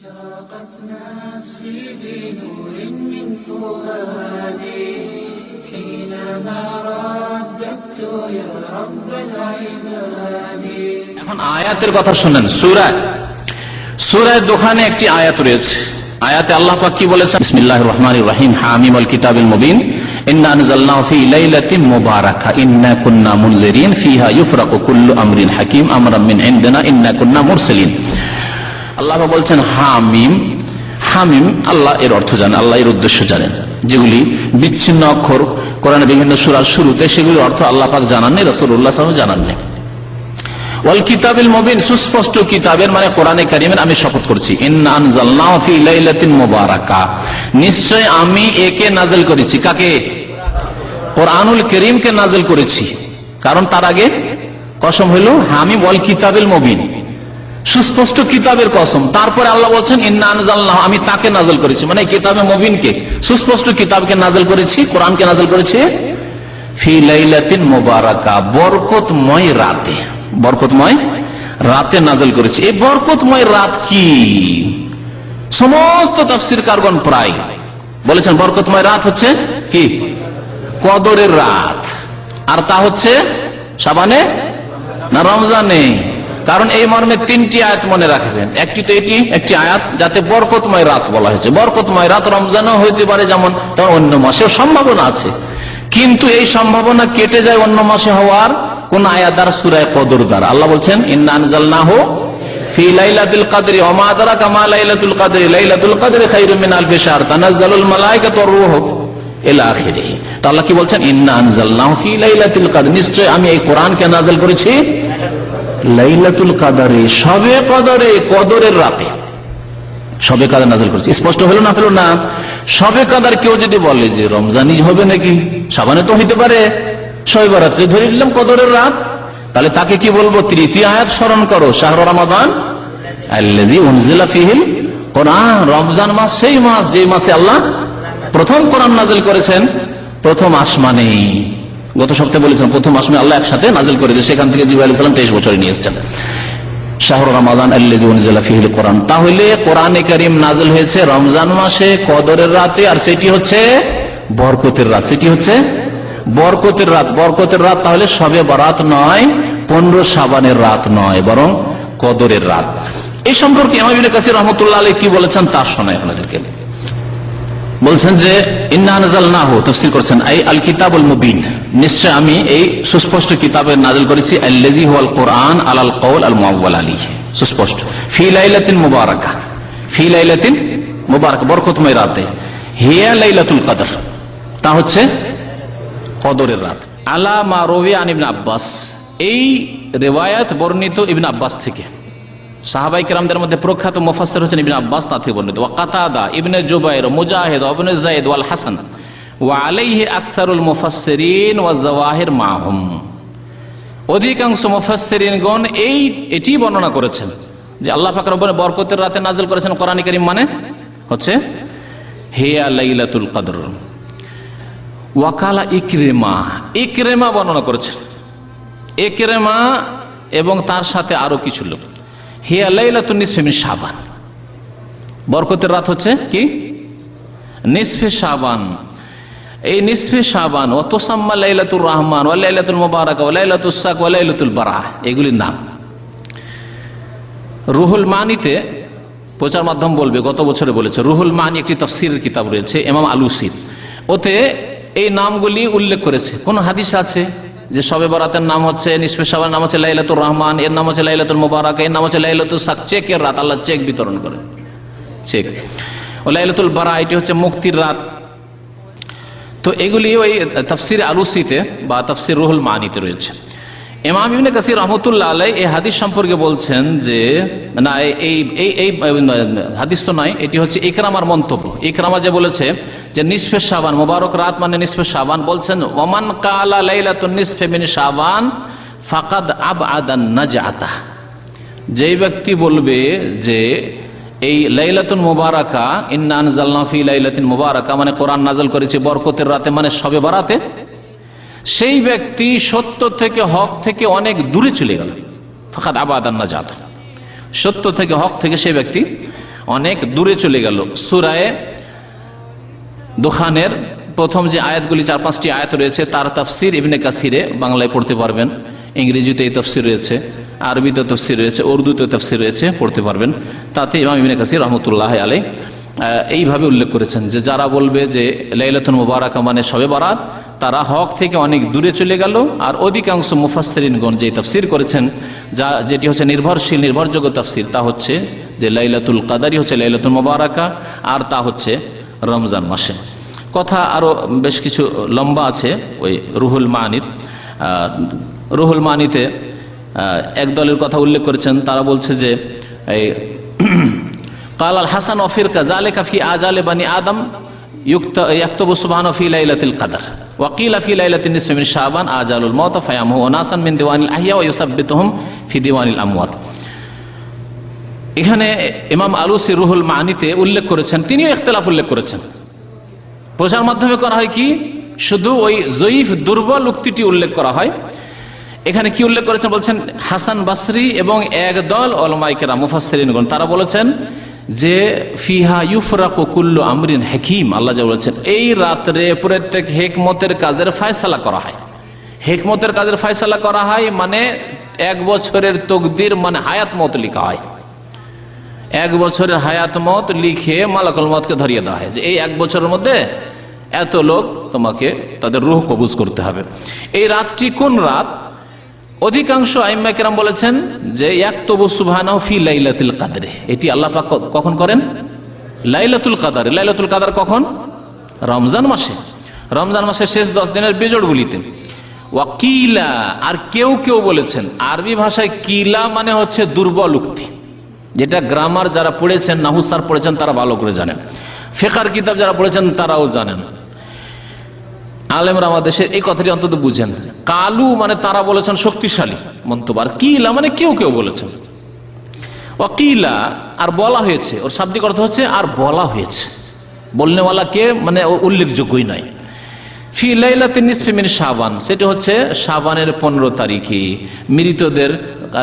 أشرقت نفسي بنور من فؤادي حينما رددت يا رب العباد এখন আয়াতের কথা শুনেন সুরায় সুরায় দোকানে একটি আয়াত রয়েছে আয়াতে আল্লাহ পাক কি বলেছেন বিসমিল্লাহির রহমানির রহিম হামিম আল কিতাবিল মুবিন ইন্না আনজালনাহু ফি লাইলাতিন মুবারাকা ইন্না কুন্না মুনজিরিন ফিহা ইউফরাকু কুল্লু আমরিন হাকিম আমরাম মিন ইনদিনা ইন্না কুন্না মুরসালিন আল্লাহ বলছেন হামিম। হামিম আল্লাহ এর অর্থ জানেন আল্লাহ এর উদ্দেশ্য জানেন যেগুলি বিচ্ছিন্ন অক্ষর, কোরআনের বিভিন্ন সুরার শুরুতে সেগুলির অর্থ আল্লাহ পাক রসুল্লাহ সুস্পষ্ট কিতাবের মানে কোরআনে কারিমের আমি শপথ করছি। নিশ্চয় আমি একে নাযিল করেছি। কাকে? কোরআনুল করিমকে নাযিল করেছি। কারণ তার আগে কসম হইল আমি ওয়াল কিতাবিল মুবিন। সুস্পষ্ট কিতাবের কসম। তারপরে আল্লাহ বলছেন, ইন্না আনজালনাহু আমি তাকে নাজল করেছি। মানে কিতাবে মুবিনকে, সুস্পষ্ট কিতাবকে নাযিল করেছি, কোরআনকে নাযিল করেছি। ফি লাইলাতিন মুবারাকা, বরকতময় রাতে। বরকতময় রাতে নাজল করেছে। এই বরকতময় রাত কি? সমস্ত তফসির কারগণ প্রায়। বলেছেন, বরকতময় রাত হচ্ছে কি? কদরের রাত। আর তা হচ্ছে সাবানে না রমজানে? কারণ এই মর্মে তিনটি আয়াত মনে রাখবেন। একটি তো এটি, একটি আয়াত, যাতে বরকতময় রাত বলা হয়েছে। বরকতময় রাত রমজানও হইতে পারে যেমন তেমন অন্য মাসেও সম্ভাবনা আছে। কিন্তু এই সম্ভাবনা কেটে যায় অন্য মাসে হওয়ার কোন আয়াত দ্বারা, সুরায় কদর দ্বারা। আল্লাহ বলছেন ইন্নানজাল না হো কি বলছেন? ফি নিশ্চয় আমি এই কোরআনকে নাযিল করেছি লাইলাতুল কাদারে, সবে কদরে, কদরের রাতে। সবে কাদার নাজল করেছে। স্পষ্ট হলো না হলো না? সবে কাদার কেউ যদি বলে যে রমজানি হবে নাকি? সাবানে তো হইতে পারে। সবে বরাত্রি ধরে নিলাম কদরের রাত। তাহলে তাকে কি বলব? তৃতীয় আয়াত স্মরণ করো, শাহর রমজান মাস, সেই মাস যে মাসে আল্লাহ প্রথম কোরআন নাজিল করেছেন, প্রথম আসমানে গত সপ্তাহে বলেছেন প্রথম আসমানে আল্লাহ একসাথে নাজিল করেছে সেখান থেকে জিবু সালাম তেইশ বছরে নিয়ে এসেছেন। শাহর রমাদান কোরআন তাহলে কোরআনে করিম হয়েছে রমজান মাসে কদরের রাতে, আর সেটি হচ্ছে বরকতের রাত। সেটি হচ্ছে বরকতের রাত। বরকতের রাত তাহলে সবে বরাত নয়, পনেরো সাবানের রাত নয়, বরং কদরের রাত। এই সম্পর্কে ইমাম কাছে রহমতুল্লাহ আলী কি বলেছেন তা শোনায় আপনাদেরকে। বলছেন যে ইন্নানজাল না হো তফসিল করছেন। এই আল কিতাবুল মুবিন নিশ্চয় আমি এই সুস্পষ্ট কিতাবের নাজিল করেছি আল্লাজি হুয়াল কোরআন আলাল কৌল আল মুআওয়াল আলী সুস্পষ্ট। ফি লাইলাতিন মুবারাকা ফি লাইলাতিন মুবারাকা বরকতময় রাতে। হিয়া লাইলাতুল কদর তা হচ্ছে কদরের রাত। আলা মা রবি আন ইবনে আব্বাস এই রেওয়ায়াত বর্ণিত ইবনে আব্বাস থেকে। সাহাবাই কেরামদের মধ্যে প্রখ্যাত মুফাসসির হচ্ছেন ইবনে আব্বাস তা থেকে বর্ণিত। ওয়া কাতাদা ইবনে জুবাইর, মুজাহিদ ইবনে যায়েদ ওয়াল হাসান। ওয়া আলাইহি আকসারুল মুফাসসিরিন ওয়া জাওয়াহির মাহুম। অধিকাংশ মুফাসসিরিনগণ এই এটি বর্ণনা করেছেন যে আল্লাহ পাক রব্বুল বরকতের রাতে নাজিল করেছেন কোরআন কারীম মানে হচ্ছে হিয়া লাইলাতুল কদর। ওয়াকালা ইকরেমা ইকরেমা বর্ণনা করেছেন। ইকরেমা এবং তার সাথে আরও কিছু লোক। হিয়া লাইলাতুন নিসফে মিন শাবান। বরকতের রাত হচ্ছে কি? নিসফে শাবান। এই নিসফে শাবান ও তোসাম্মা লাইলাতুর রহমান ও লাইলাতুল মুবারক ও লাইলাতুল সাক ও লাইলাতুল বারাহ, এগুলির নাম। রুহুল মানিতে প্রচার মাধ্যম বলবে, গত বছরে বলেছে, রুহুল মানি একটি তফসিরের কিতাব রয়েছে এমাম আলুসির ওতে এই নামগুলি উল্লেখ করেছে। কোন হাদিস আছে? যে সবে বরাতের নাম হচ্ছে নিসফে সাবার নাম হচ্ছে লাইলাতুর রহমান, এর নাম হচ্ছে লাইলাতুল মুবারক, এর নাম হচ্ছে লাইলাতুল সাক চেকের রাত, আল্লাহ চেক বিতরণ করে। চেক। ও লাইলাতুল বারা, এটি হচ্ছে মুক্তির রাত। তো এগুলি ওই তফসির আলুসিতে বা তফসির রুহুল মানিতে রয়েছে। এমাম ইবনে কাসির রহমতুল্লাহ আলাই এই হাদিস সম্পর্কে বলছেন যে, না, এই এই এই হাদিস তো নয়, এটি হচ্ছে ইকরামার মন্তব্য। ইকরামা যে বলেছে যে, নিসফে সাবান মোবারক রাত মানে নিসফে সাবান বলছেন, ওমান কালা লাইলাতুন নিসফে মিন সাবান ফাকাদ আব আদান নাজাতা যেই ব্যক্তি বলবে যে, এই লাইলাতুন মুবারাকা, ইন্না আনজালনা ফি লাইলাতিন মুবারাকা মানে কোরআন নাজল করেছে বরকতের রাতে মানে সবে বারাতে সেই ব্যক্তি সত্য থেকে হক থেকে অনেক দূরে চলে গেল। ফাঁকাত আবাদান না যাত সত্য থেকে হক থেকে সেই ব্যক্তি অনেক দূরে চলে গেল। সুরায় দোকানের প্রথম যে আয়াতগুলি, চার পাঁচটি আয়াত রয়েছে, তার তাফসির ইবনে কাসিরে বাংলায় পড়তে পারবেন। ইংরেজিতে এই তফসির রয়েছে আরবিতে তফসির রয়েছে উর্দুতে তফসির রয়েছে, পড়তে পারবেন। তাতে ইমাম ইবনে কাসির রহমতুল্লাহ আলাই এইভাবে উল্লেখ করেছেন যে, যারা বলবে যে, লাইলাতুল মুবারাকা মানে সবে বারাত তারা হক থেকে অনেক দূরে চলে গেল, আর অধিকাংশ মুফাসসিরিনগণ যে তফসির করেছেন, যা যেটি হচ্ছে নির্ভরশীল, নির্ভরযোগ্য তফসির, তা হচ্ছে যে লাইলাতুল কাদারি হচ্ছে লাইলাতুল মুবারাকা, আর তা হচ্ছে রমজান মাসে। কথা আরও বেশ কিছু লম্বা আছে ওই রুহুল মানির। রুহুল মানিতে এক দলের কথা উল্লেখ করেছেন, তারা বলছে যে, এই কাল আল হাসান অফির কাজালে কাফি আজালে বানি আদম ইয়াক্তবু সুবহান ফি লাইলাতিল কাদর। আজালুল আমওয়াত। এখানে ইমাম আলুসি রুহুল মানিতে উল্লেখ করেছেন, তিনিও ইখতলাফ উল্লেখ করেছেন। প্রচার মাধ্যমে করা হয় কি? শুধু ওই জয়ীফ দুর্বল উক্তিটি উল্লেখ করা হয়। এখানে কি উল্লেখ করেছেন? বলছেন হাসান বাসরি এবং এক দল অলমাইকেরা মুফাসরিনগণ তারা বলেছেন যে ফিহা ইউফরাকু কুল্লু আমরিন হাকিম, আল্লাহ যা বলেছেন, এই রাত্রে প্রত্যেক হেকমতের কাজের ফায়সালা করা হয়। হেকমতের কাজের ফায়সালা করা হয় মানে এক বছরের তকদির মানে হায়াত মত লিখা হয়। এক বছরের হায়াত মত লিখে মালাকুল মতকে ধরিয়ে দেওয়া হয় যে এই এক বছরের মধ্যে এত লোক তোমাকে তাদের রুহ কবুজ করতে হবে। এই রাতটি কোন রাত? অধিকাংশ আইম্মাকেরাম বলেছেন যে এক তবু সুবহানাহু ফি লাইলাতুল কাদরে। এটি আল্লাহ পাক কখন করেন? লাইলাতুল কাদার। লাইলাতুল কাদার কখন? রমজান মাসে। রমজান মাসের শেষ দশ দিনের বেজড়গুলিতে। ওয়াকিলা, আর কেউ কেউ বলেছেন, আরবি ভাষায় কিলা মানে হচ্ছে দুর্বল উক্তি। যেটা গ্রামার যারা পড়েছেন, নাহুসার পড়েছেন, তারা ভালো করে জানেন। ফেকার কিতাব যারা পড়েছেন, তারাও জানেন। আলেমরা আমাদের দেশে এই কথাটি অন্তত বুঝেন। কালু মানে তারা বলেছেন শক্তিশালী মন্তব্য। আর কিলা মানে কেউ কেউ বলেছেন। অকিলা, আর বলা হয়েছে। ওর শাব্দিক অর্থ হচ্ছে, আর বলা হয়েছে। বলনেওয়ালা কে মানে উল্লেখযোগ্যই নয়। ফি লাইলাতে নিসফি মিন সাবান সেটা হচ্ছে সাবানের পনেরো তারিখে। মৃতদের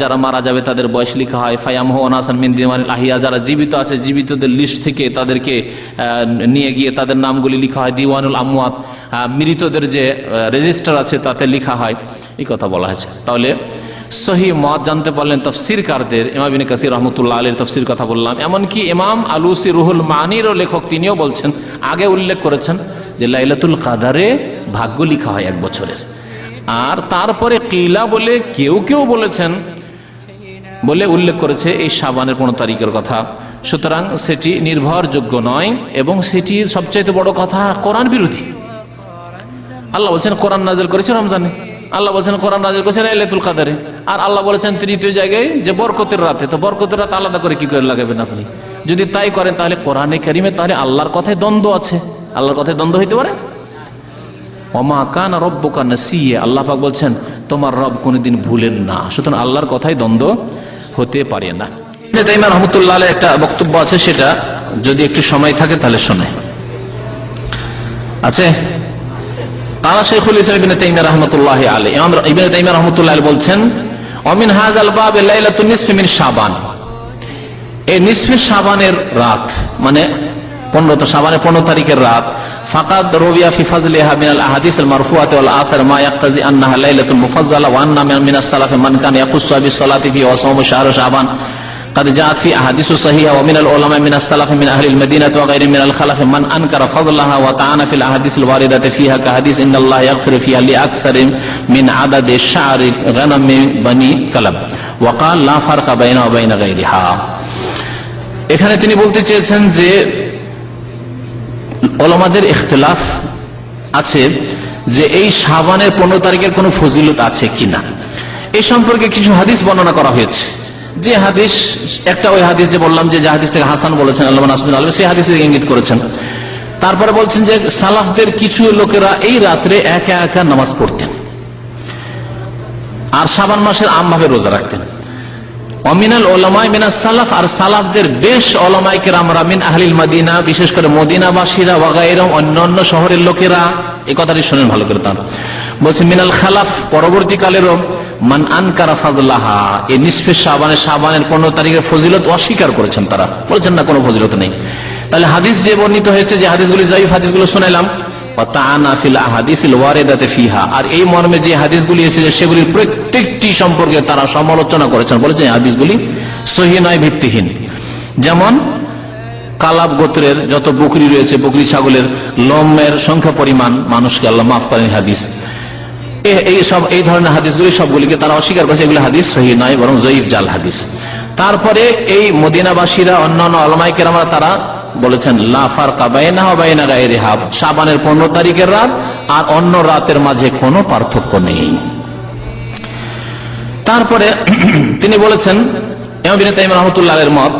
যারা মারা যাবে তাদের বয়স লেখা হয়, ফায়ামহ অনাসান মিন দিওয়ান আহিয়া, যারা জীবিত আছে, জীবিতদের লিস্ট থেকে তাদেরকে নিয়ে গিয়ে তাদের নামগুলি লেখা হয়, দিওয়ানুল আমওয়াত। মৃতদের যে রেজিস্টার আছে, তাতে লেখা হয়। এই কথা বলা হয়েছে। তাহলে সহি মত জানতে পারলেন তফসিরকারদের, ইমাম বিন কাসির রহমতুল্লাহ আলীর তফসির কথা বললাম। এমনকি ইমাম আলুসি রুহুল মানিরও লেখক তিনিও বলছেন, আগে উল্লেখ করেছেন। যে লাইলাতুল কাদারে ভাগ্য লিখা হয় এক বছরের। আর তারপরে কিলা বলে কেউ কেউ বলেছেন, বলে উল্লেখ করেছে এই সাবানের পনেরো তারিখের কথা। সুতরাং সেটি নির্ভরযোগ্য নয় এবং সেটি সবচাইতে বড় কথা কোরআন বিরোধী। আল্লাহ বলছেন কোরআন নাজেল করেছে রমজানে। আল্লাহ বলছেন কোরআন নাজেল করেছেন লাইলাতুল কাদারে। আর আল্লাহ বলেছেন তৃতীয় জায়গায় যে বরকতের রাতে, তো বরকতের রাত আলাদা করে কি করে লাগাবেন আপনি? যদি তাই করেন তাহলে কোরআনে কারিমে তাহলে আল্লাহর কথায় দ্বন্দ্ব আছে। আল্লাহর কথায় দ্বন্দ্ব হইতে পারে? অমা কান রব্বকা নাসিয়ে। আল্লাহ পাক বলছেন, তোমার রব কোনোদিন ভুলেন না। সুতরাং আল্লাহর কথাই দ্বন্দ্ব হতে পারে না। একটা বক্তব্য আছে সেটা যদি একটু সময় থাকে তাহলে শোনে। আছে? কালা শেখুল ইসলাম তাইমিয়া বলছেন অমিন মিন শাবান। এই রাত মানে পনেরো তো শাবানের পনেরো তারিখের রাত ফাকাদ রবিয়া ফি ফাজলিহা মিন আল আহাদিস আল মারফুআতি ওয়াল আসার মা ইয়াক্তাজি আন্নাহা লাইলাতুল মুফাজ্জালা ওয়া আন্না মিন আস সালাফ মান কান ইয়াকুসু বিস সালাতি ফি ওয়া সাওম শাহর শাবান قد جاءت في احاديث صحيحه ومن العلماء من السلف من اهل المدينه وغير من الخلف من انكر فضلها وطعن في الاحاديث الوارده فيها كحديث ان الله يغفر فيها لاكثر من عدد شعر غنم بني كلب وقال لا فرق بينها وبين غيرها এখানে তিনি বলতে চেয়েছেন যে ওলামাদের ইখতলাফ আছে যে এই সাবানের পনেরো তারিখের কোনো ফজিলত আছে কিনা। এই সম্পর্কে কিছু হাদিস বর্ণনা করা হয়েছে। যে হাদিস, একটা ওই হাদিস যে বললাম যে হাদিসটাকে হাসান বলেছেন আল্লাহ আলম, সেই হাদিসে ইঙ্গিত করেছেন। তারপরে বলছেন যে, সালাফদের কিছু লোকেরা এই রাত্রে একা একা নামাজ পড়তেন। আর সাবান মাসের আমভাবে রোজা রাখতেন। অমিনাল মিনা সালাফ, আর সালাফদের বেশ আহলিল মাদিনা, বিশেষ করে মদিনাবাসীরা ওয়াগাইরম শহরের লোকেরা, এই কথাটি ভালো করে তার। বলছে, মিনাল খালাফ, পরবর্তীকালেরও মান আনকারা ফাজলাহা এই সাবানের সাবানের পনেরো তারিখের ফজিলত অস্বীকার করেছেন তারা। বলছেন, না, কোনো ফজিলত নেই। তাহলে হাদিস যে বর্ণিত হয়েছে, যে হাদিসগুলি জাইফ হাদিসগুলো শোনাইলাম প্রত্যেকটি সম্পর্কে তারা সমালোচনা করেছেন। বলেছেন হাদিসগুলি সহি নয়, ভিত্তিহীন। যেমন, কালাব গোত্রের যত বকরি রয়েছে বকরি ছাগলের লমের সংখ্যা পরিমাণ, মানুষকে আল্লাহ মাফ করেন হাদিস। এই সব, এই ধরনের হাদিসগুলি সবগুলিকে তারা অস্বীকার করেছে। এগুলি হাদিস সহি নয়, বরং জয়ীফ জাল হাদিস। তারপরে এই মদিনাবাসীরা, অন্যান্য আলমাই কেরামরা তারা বলেছেন লাফার কাবাইনা সাবানের পনেরো তারিখের রাত আর অন্য রাতের মাঝে কোনো পার্থক্য নেই। তারপরে তিনি বলেছেন রহমতুল্লাহ মত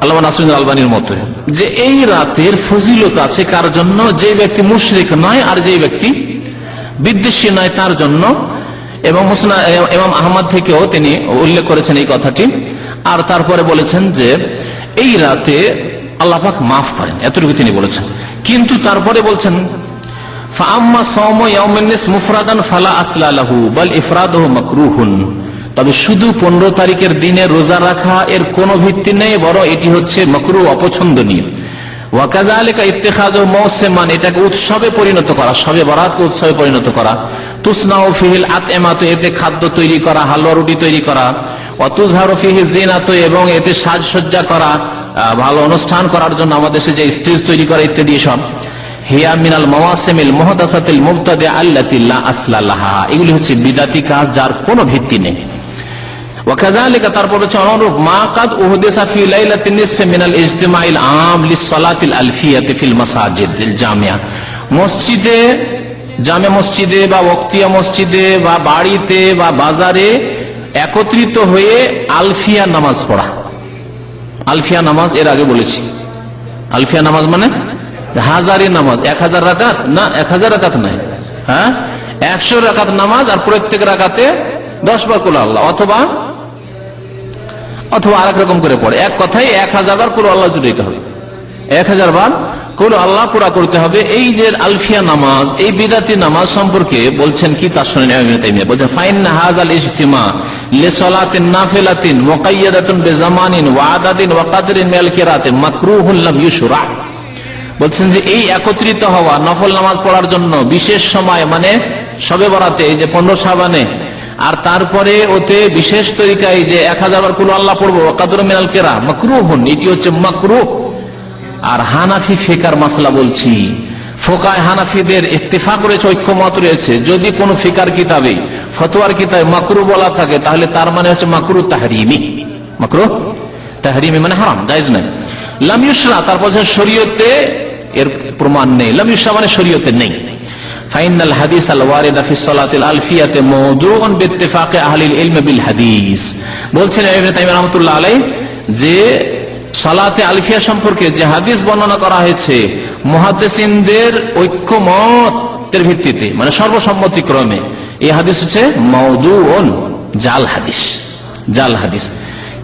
আল্লাহ আলবানির মতো, যে এই রাতের ফজিলত আছে কার জন্য? যে ব্যক্তি মুশরিক নয় আর যে ব্যক্তি বিদ্বেষী নয় তার জন্য এবং এমাম আহমদ থেকেও তিনি উল্লেখ করেছেন এই কথাটি। আর তারপরে বলেছেন যে, এই রাতে আল্লাহ পাক মাফ করেন, এতটুকু তিনি বলেছেন। কিন্তু তারপরে বলছেন তবে শুধু পনেরো তারিখের দিনে রোজা রাখা এর কোনো ভিত্তি নেই বড় এটি হচ্ছে মকরু অপছন্দনীয়। ওয়াকাজালিকা ইত্তেখাজ মৌসেমান, এটাকে উৎসবে পরিণত করা, সবে বরাতকে উৎসবে পরিণত করা। তুসনাও ফিহিল এতে খাদ্য তৈরি করা, হালুয়া রুটি তৈরি করা। অতুজহারো জিনাতো এবং এতে সাজসজ্জা করা ভালো অনুষ্ঠান করার জন্য আমাদের দেশে যে স্টেজ তৈরি করা ইত্যাদি সব হিয়া মিনাল মওয়াসিমিল মুহদাসাতিল মুবতাদি আল্লাতিল্লাহ আসলাল্লাহা এগুলি হচ্ছে বিদাতি কাজ যার কোনো ভিত্তি নেই। ওয়াকাযালিকা তারপর হচ্ছে অনুরূপ, মা কাদ উহদিসা ফি লাইলাতিন নিসফি মিনাল ইজতিমাইল আম লিসসালাতিল আলফিয়াতি ফিল মাসাজিদিল জামিয়া। মসজিদে, জামে মসজিদে বা ওক্তিয়া মসজিদে বা বাড়িতে বা বাজারে একত্রিত হয়ে আলফিয়া নামাজ পড়া। আলফিয়া নামাজ এর আগে বলেছি। আলফিয়া নামাজ মানে? হাজারি নামাজ, এক হাজার রাকাত? না, এক হাজার রাকাত নাই। হ্যাঁ? একশো রাকাত নামাজ আর প্রত্যেক রাকাতে দশ বার কুল আল্লাহ, অথবা অথবা আরেক রকম করে পড়ে। এক কথাই এক হাজার বার কুল আল্লাহ জুড়াইতে হবে। এক হাজার বার কুল আল্লাহ পুরা করতে হবে। এই যে আলফিয়া নামাজ, এই বিদাতি নামাজ সম্পর্কে বলছেন কি তার শুনে বলছেন ফাইন হাজ আল ইজতিমা লেসলাতিন নাফিলাতিন মুকাইয়াদাতুন বেজামানিন ওয়াদাদিন ওয়াকাদিন মিনাল কিরাতে মাকরুহুল লাম বলছেন যে এই একত্রিত হওয়া, নফল নামাজ পড়ার জন্য বিশেষ সময় মানে সবে বরাতে, এই যে পনেরো সাবানে আর তারপরে ওতে বিশেষ তরিকায় যে এক হাজার বার কুল আল্লাহ পড়ব কাদুর মিনাল কেরা মকরু হন এটি হচ্ছে মকরু। আর হানাফি ফেকার মাসলা বলছি। ফোকায় হানাফিদের ইত্তেফাক রয়েছে ঐক্যমত রয়েছে। যদি কোন ফিকার কিতাবে, ফতোয়ার কিতাবে মাকরু বলা থাকে, তাহলে তার মানে হচ্ছে মাকরু তাহরিমি। মাকরু তাহরিমি মানে হারাম, জায়জ নাই। লামিউসরা তারপর শরীয়তে এর প্রমাণ নেই। লামিউসরা মানে শরীয়তে নেই। ফাইনাল হাদিস আল ওয়ারিদা ফি সালাতিল আলফিয়াতে আহলিল ইলম বিল হাদিস। বলছেন ইবনে তাইমিয়া রাহমাতুল্লাহ আলাইহি যে সালাতে আলফিয়া সম্পর্কে যে হাদিস বর্ণনা করা হয়েছে ঐক্যমতের ভিত্তিতে মানে সর্বসম্মতিক্রমে, এই হাদিস হচ্ছে মওদুউন, জাল হাদিস জাল হাদিস।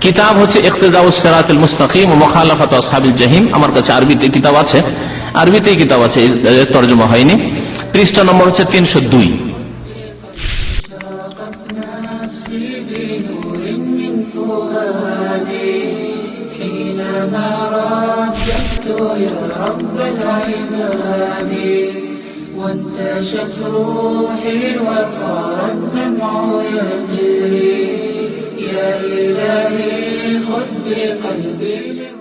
কিতাব হচ্ছে ইকতেজাউস সিরাতুল মুস্তাকিম ও মুখালাফাত আসহাবিল জাহিম। আমার কাছে আরবিতে কিতাব আছে, আরবিতেই কিতাব আছে তর্জমা হয়নি। পৃষ্ঠা নম্বর হচ্ছে তিনশো দুই نفسي بنور من فؤادي حينما رددت يا رب العباد وانتشت روحي وصار الدمع يجري يا إلهي خذ بقلبي